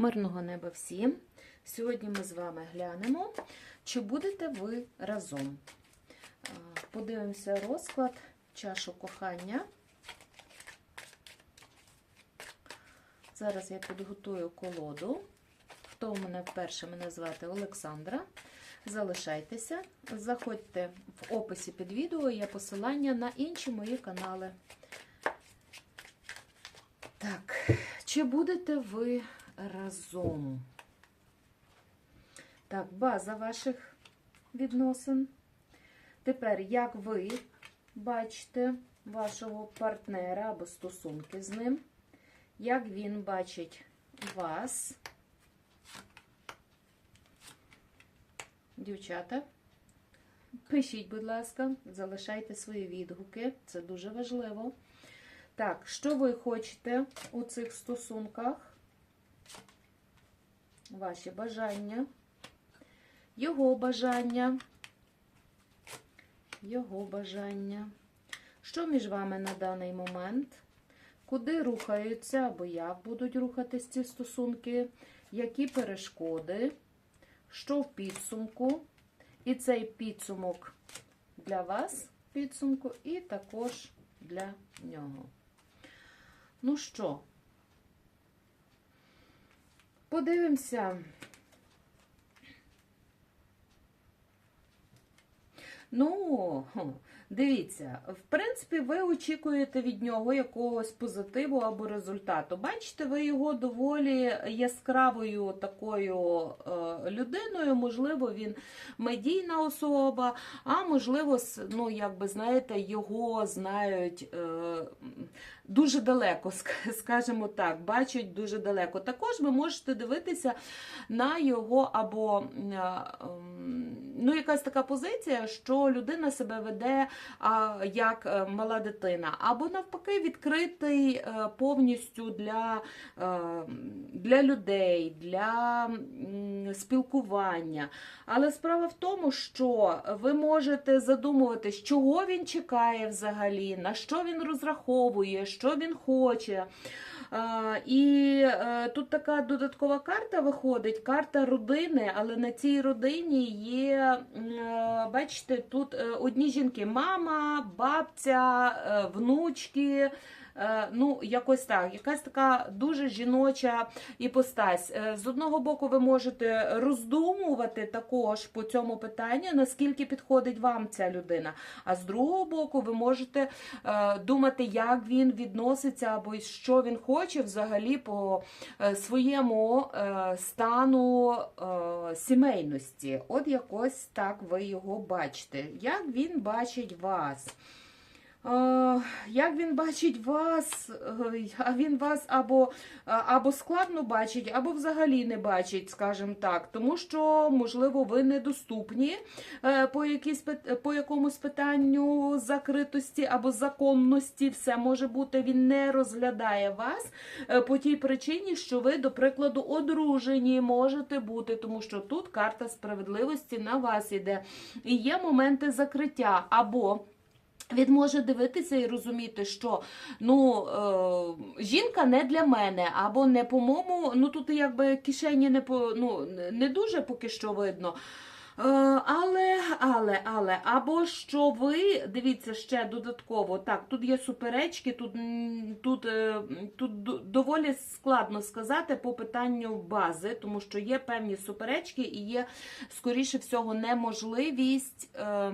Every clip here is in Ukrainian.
Мирного неба всім! Сьогодні ми з вами глянемо, чи будете ви разом. Подивимося розклад чашу кохання. Зараз я підготую колоду. Хто у мене вперше мене звати Олександра. Залишайтеся, заходьте в описі під відео, є посилання на інші мої канали. Так, чи будете ви разом? Так, база ваших відносин. Тепер, як ви бачите вашого партнера або стосунки з ним, як він бачить вас, дівчата, пишіть, будь ласка, залишайте свої відгуки, це дуже важливо. Так, що ви хочете у цих стосунках? Ваші бажання, його бажання, його бажання. Що між вами на даний момент? Куди рухаються або як будуть рухатись ці стосунки? Які перешкоди? Що в підсумку? І цей підсумок для вас підсумку, і також для нього. Ну що, подивимося. Ну, дивіться, в принципі, ви очікуєте від нього якогось позитиву або результату. Бачите, ви його доволі яскравою такою е, людиною, можливо, він медійна особа, а можливо, ну, якби знаєте, його знають е, дуже далеко, скажімо так, бачать дуже далеко. Також ви можете дивитися на його або ну, якась така позиція, що людина себе веде як мала дитина, або навпаки, відкритий е, повністю для, е, для людей, для спілкування. Але справа в тому, що ви можете задумуватись, чого він чекає взагалі, на що він розраховує, що він хоче. І е, тут така додаткова карта виходить, карта родини, але на цій родині є, е, бачите, тут е, одні жінки: мама, бабця, внучки. Ну, якось так, якась така дуже жіноча іпостась. З одного боку, ви можете роздумувати також по цьому питанню, наскільки підходить вам ця людина. А з другого боку, ви можете думати, як він відноситься або що він хоче взагалі по своєму стану сімейності. От якось так ви його бачите. Як він бачить вас? Як він бачить вас, а він вас або або складно бачить, або взагалі не бачить, скажімо так, тому що, можливо, ви недоступні е, по якійсь, по якомусь питанню закритості або законності, все може бути, він не розглядає вас е, по тій причині, що ви, до прикладу, одружені можете бути, тому що тут карта справедливості на вас іде. І є моменти закриття або. Він може дивитися і розуміти, що ну, е, жінка не для мене, або не по-моєму, ну тут якби кишені не по, ну, не дуже поки що видно. Е, але, але, але, або що ви, дивіться ще додатково, так, тут є суперечки, тут тут, е, тут доволі складно сказати по питанню бази, тому що є певні суперечки і є, скоріше всього, неможливість. Е,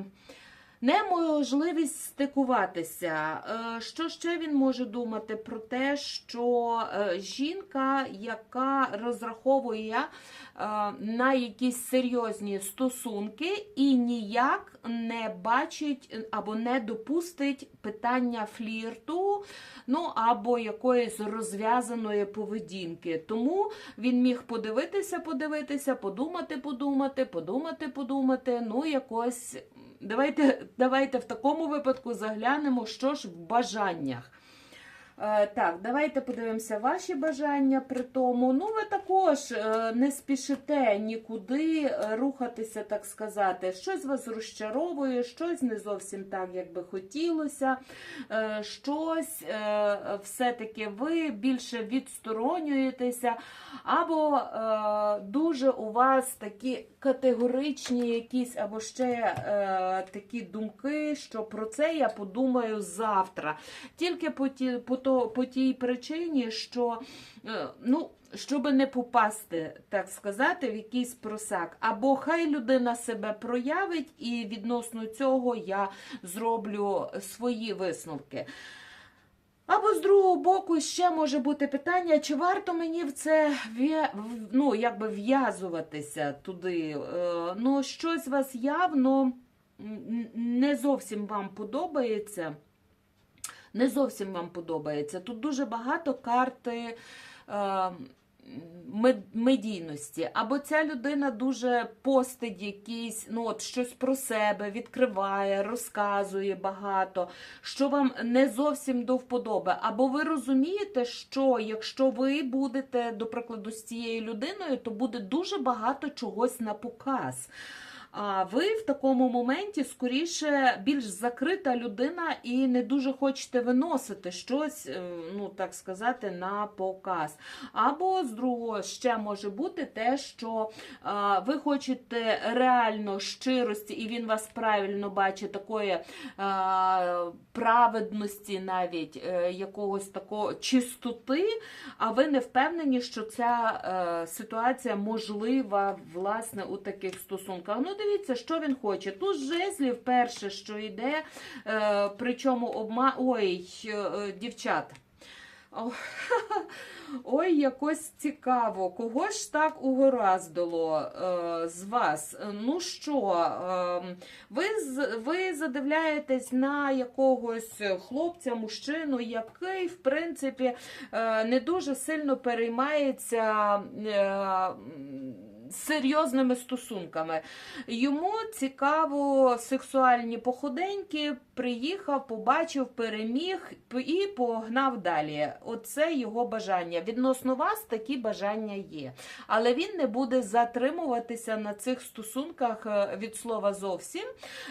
Неможливість стикуватися. Е, що ще він може думати про те, що е, жінка, яка розраховує е, на якісь серйозні стосунки і ніяк не бачить або не допустить питання флірту, ну або якоїсь розв'язаної поведінки. Тому він міг подивитися, подивитися, подумати, подумати, подумати, подумати, ну якось. Давайте давайте в такому випадку заглянемо, що ж в бажаннях. Е, Так, давайте подивимося ваші бажання при тому. Ну, ви також е, не спішите нікуди е, рухатися, так сказати. Щось вас розчаровує, щось не зовсім так, як би хотілося. Щось все-таки ви більше відсторонюєтеся, або дуже у вас такі категоричні якісь, або ще такі думки, що про це я подумаю завтра. Тільки по, ті, по, то, по тій причині, що е, ну, щоб не попасти, так сказати, в якийсь просак. Або хай людина себе проявить, і відносно цього я зроблю свої висновки. Або з другого боку ще може бути питання, чи варто мені в це ну, якби в'язуватися туди. Е, Ну, щось вас явно не зовсім вам подобається. Не зовсім вам подобається. Тут дуже багато карти. Е, медійності, або ця людина дуже постить якісь, ну от щось про себе відкриває, розказує багато, що вам не зовсім до вподоби. Або ви розумієте, що якщо ви будете, до прикладу, з цією людиною, то буде дуже багато чогось на показ. А ви в такому моменті скоріше більш закрита людина і не дуже хочете виносити щось, е, ну так сказати, на показ. Або з другого ще може бути те, що а, ви хочете реально щирості, і він вас правильно бачить, такої а, праведності, навіть е, якогось такого чистоти, а ви не впевнені, що ця е, ситуація можлива власне у таких стосунках. Ну, дивіться, що він хоче. Тут жезлів перше, що йде, е, причому обма... Ой, е, дівчат. Ой, якось цікаво. Кого ж так угораздило е, з вас? Ну що, е, ви, ви задивляєтесь на якогось хлопця, мужчину, який, в принципі, е, не дуже сильно переймається. Е, Серйозними стосунками. Йому цікаво сексуальні походеньки, приїхав, побачив, переміг і погнав далі. Оце його бажання. Відносно вас такі бажання є. Але він не буде затримуватися на цих стосунках е, від слова зовсім.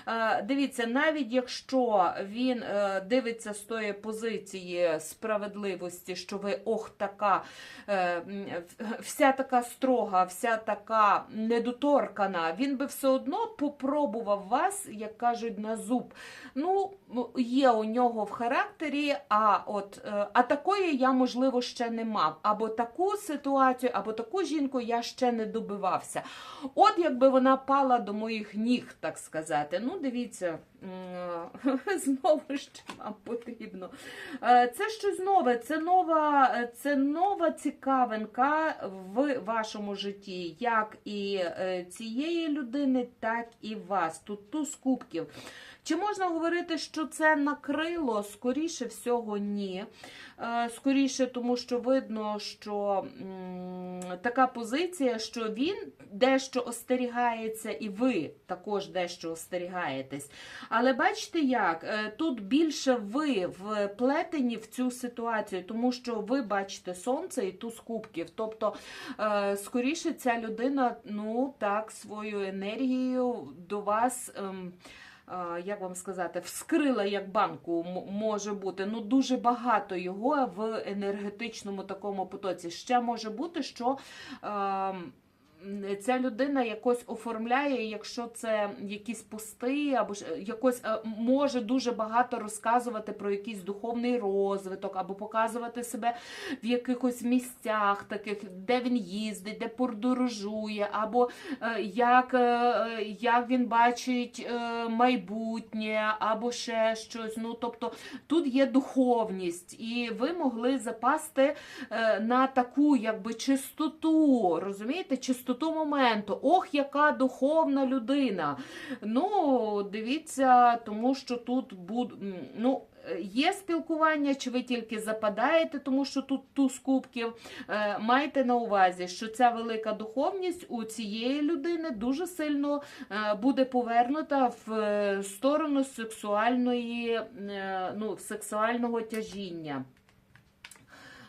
Е, Дивіться, навіть якщо він е, дивиться з тої позиції справедливості, що ви ох, така вся така строга, вся така недоторкана, він би все одно попробував вас, як кажуть, на зуб. Ну, є у нього в характері, а от е, а такої я, можливо, ще не мав. Або таку ситуацію, або таку жінку я ще не добивався. От якби вона пала до моїх ніг, так сказати. Ну, дивіться, знову що вам потрібно. Е, Це щось нове, це нова, це нова цікавинка в вашому житті, як і е, цієї людини, так і вас. Тут туз кубків. Чи можна говорити, що це накрило? Скоріше всього, ні. Е, Скоріше, тому що видно, що така позиція, що він дещо остерігається, і ви також дещо остерігаєтесь. Але бачите як? Е, Тут більше ви вплетені в цю ситуацію, тому що ви бачите сонце і туз кубків. Тобто, е, скоріше, ця людина, ну так, свою енергію до вас. ем, як вам сказати, вскрила як банку може бути. Ну дуже багато його в енергетичному такому потоці. Ще може бути, що. ем, Ця людина якось оформляє, якщо це якісь пости, або ж якось е, може дуже багато розказувати про якийсь духовний розвиток, або показувати себе в якихось місцях, таких, де він їздить, де подорожує, або е, як, е, як він бачить е, майбутнє, або ще щось. Ну, тобто тут є духовність, і ви могли запасти е, на таку якби чистоту, розумієте, чистоту моменту. Ох, яка духовна людина. Ну, дивіться, тому що тут буд... ну, Є спілкування, чи ви тільки западаєте, тому що тут туз кубків. Е, Майте на увазі, що ця велика духовність у цієї людини дуже сильно е, буде повернута в е, сторону сексуальної, ну, сексуального тяжіння.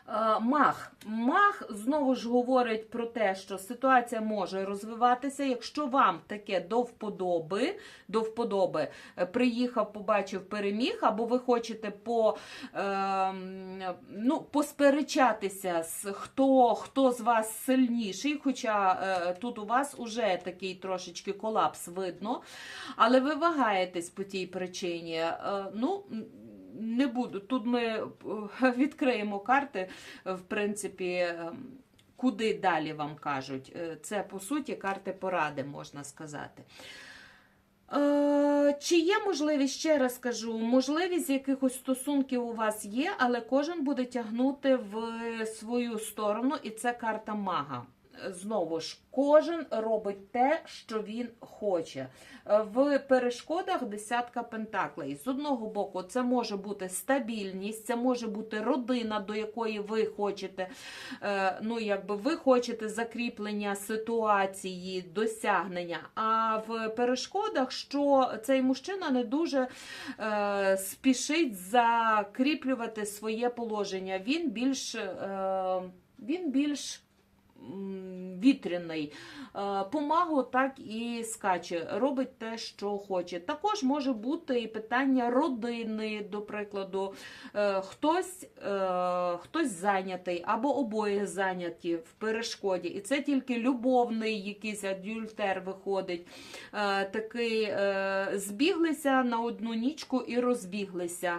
Е, Мах. Мах знову ж говорить про те, що ситуація може розвиватися. Якщо вам таке до вподоби, до вподоби е, приїхав, побачив, переміг, або ви хочете по, е, ну, посперечатися, з хто, хто з вас сильніший, хоча е, тут у вас уже такий трошечки колапс видно, але ви вагаєтесь по тій причині. Е, ну, не буду. Тут ми е, відкриємо карти, в принципі, е, куди далі вам кажуть. Е, Це, по суті, карти поради, можна сказати. Чи є можливість, ще раз кажу, можливість якихось стосунків у вас є, але кожен буде тягнути в свою сторону, і це карта мага. Знову ж, кожен робить те, що він хоче. Е, В перешкодах десятка пентаклей. З одного боку, це може бути стабільність, це може бути родина, до якої ви хочете. е, Ну, якби ви хочете закріплення ситуації, досягнення. А в перешкодах, що цей мужчина не дуже е, спішить закріплювати своє положення. Він більш, він більш вітряний. Е, Помагу так і скаче, робить те, що хоче. Також може бути і питання родини, до прикладу, Е, хтось, е, хтось зайнятий або обоє зайняті в перешкоді. І це тільки любовний якийсь адюльтер виходить. Такий збіглися на одну нічку і розбіглися,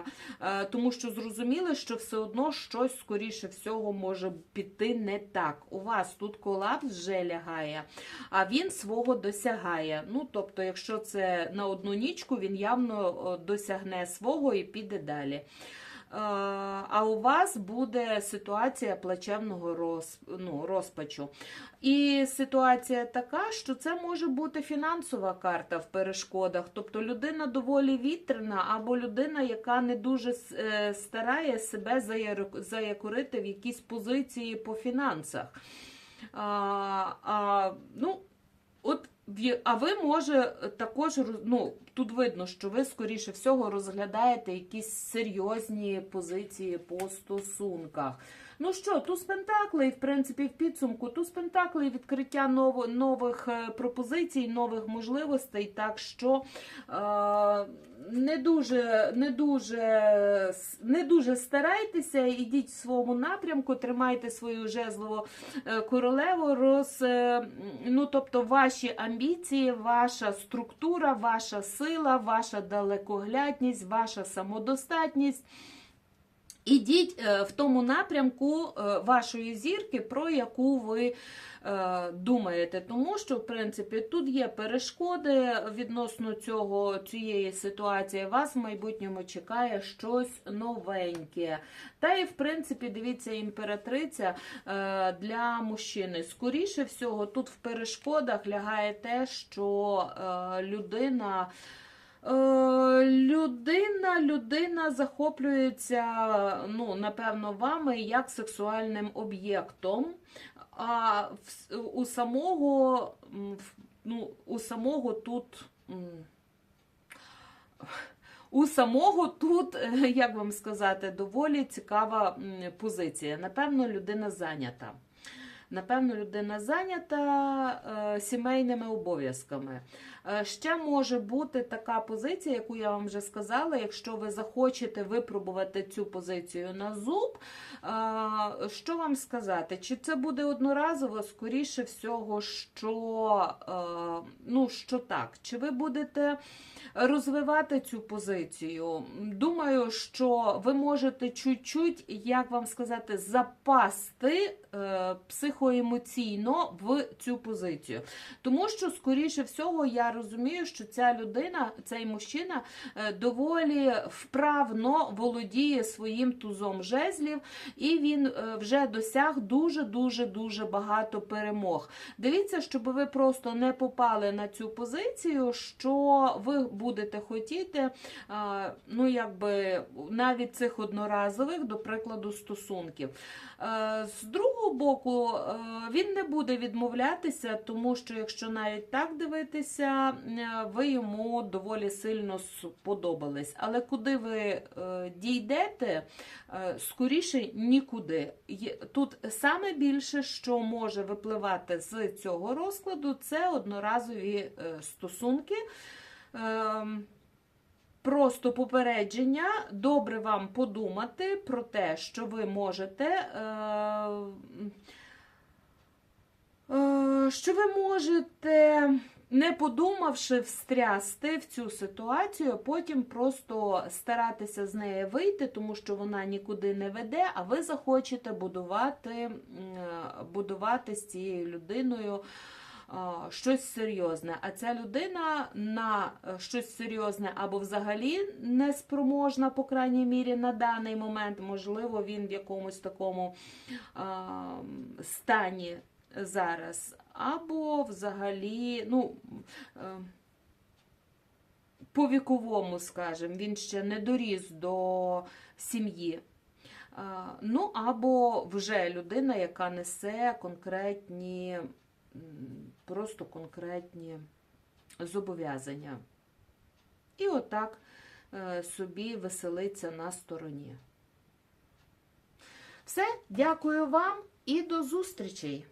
тому що зрозуміли, що все одно щось скоріше всього може піти не так. У вас тут колапс вже лягає, а він свого досягає. Ну, тобто, якщо це на одну нічку, він явно досягне свого і піде далі. Е, А у вас буде ситуація плачевного роз, ну, розпачу. І ситуація така, що це може бути фінансова карта в перешкодах. Тобто людина доволі вітряна, або людина, яка не дуже е, старає себе заякорити в якісь позиції по фінансах. А, а, ну, от, а ви може також ну, тут видно, що ви скоріше всього розглядаєте якісь серйозні позиції по стосунках. Ну що, туз Пентаклей, в принципі, в підсумку, туз Пентаклей відкриття ново- нових е, пропозицій, нових можливостей. Так що е, не дуже, не дуже, не дуже старайтеся, ідіть в своєму напрямку, тримайте свою жезлову е, королеву, роз, е, ну, тобто ваші амбіції, ваша структура, ваша сила, ваша далекоглядність, ваша самодостатність. Ідіть е, в тому напрямку е, вашої зірки, про яку ви е, думаєте. Тому що, в принципі, тут є перешкоди відносно цього, цієї ситуації. Вас в майбутньому чекає щось новеньке. Та і, в принципі, дивіться, імператриця для мужчини. Скоріше всього, тут в перешкодах лягає те, що людина. Е, Людина, людина захоплюється, ну, напевно, вами як сексуальним об'єктом. А у самого, ну, у самого тут. У самого тут, е, як вам сказати, доволі цікава позиція. Напевно, людина зайнята. Напевно, людина зайнята е, сімейними обов'язками. Е, Ще може бути така позиція, яку я вам вже сказала. Якщо ви захочете випробувати цю позицію на зуб, е, що вам сказати? Чи це буде одноразово? Скоріше всього, що, ну, що так. Чи ви будете розвивати цю позицію? Думаю, що ви можете чуть-чуть, як вам сказати, запасти е, психоемоційно в цю позицію. Тому що, скоріше всього, я розумію, що ця людина, цей мужчина е, доволі вправно володіє своїм тузом жезлів, і він е, вже досяг дуже-дуже дуже багато перемог. Дивіться, щоб ви просто не попали на цю позицію, що ви будете хотіти, е, ну якби навіть цих одноразових, до прикладу, стосунків. З другого боку, він не буде відмовлятися, тому що якщо навіть так дивитися, е, ви йому доволі сильно сподобались. Але куди ви е, дійдете, е, скоріше нікуди. Тут саме більше, що може випливати з цього розкладу, це одноразові е, стосунки. Ем, Просто попередження, добре вам подумати про те, що ви можете, е, е, що ви можете, не подумавши, встрясти в цю ситуацію, а потім просто старатися з неї вийти, тому що вона нікуди не веде, а ви захочете будувати, е, будувати з цією людиною щось серйозне. А ця людина на е, щось серйозне або взагалі не спроможна, по крайній мірі, на даний момент. Можливо, він в якомусь такому стані зараз, або взагалі, ну. е, по віковому, скажімо, він ще не доріс до сім'ї. Ну, або вже людина, яка несе конкретні, просто конкретні зобов'язання. І отак е, собі веселиться на стороні. Все, дякую вам і до зустрічей!